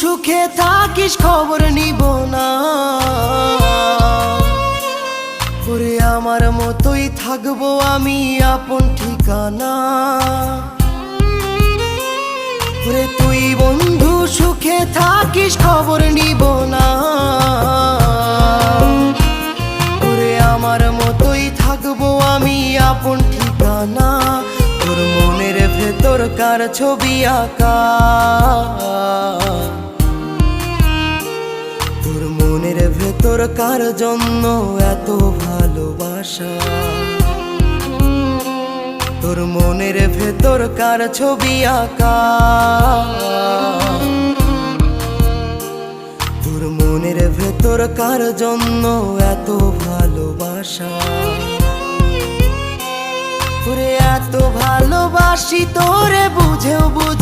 সুখে থাকিস, খবর নিব না। ওরে, আমার মতোই থাকব আমি আপন ঠিকানা। ওরে, তুই বন্ধু, সুখে থাকিস, খবর নিব না। ওরে, আমার মতোই থাকব আমি আপন ঠিকানা। তোর মনের ভেতর কার ছবি আঁকা। তোর মনের ভেতর কার জন্য এত ভালোবাসা? তোর মনের ভেতর কার ছবি আঁকা? তোর মনের ভেতর কার জন্য এত ভালোবাসা? তোরে এত ভালোবাসি তোরে বুঝেও বুঝিস না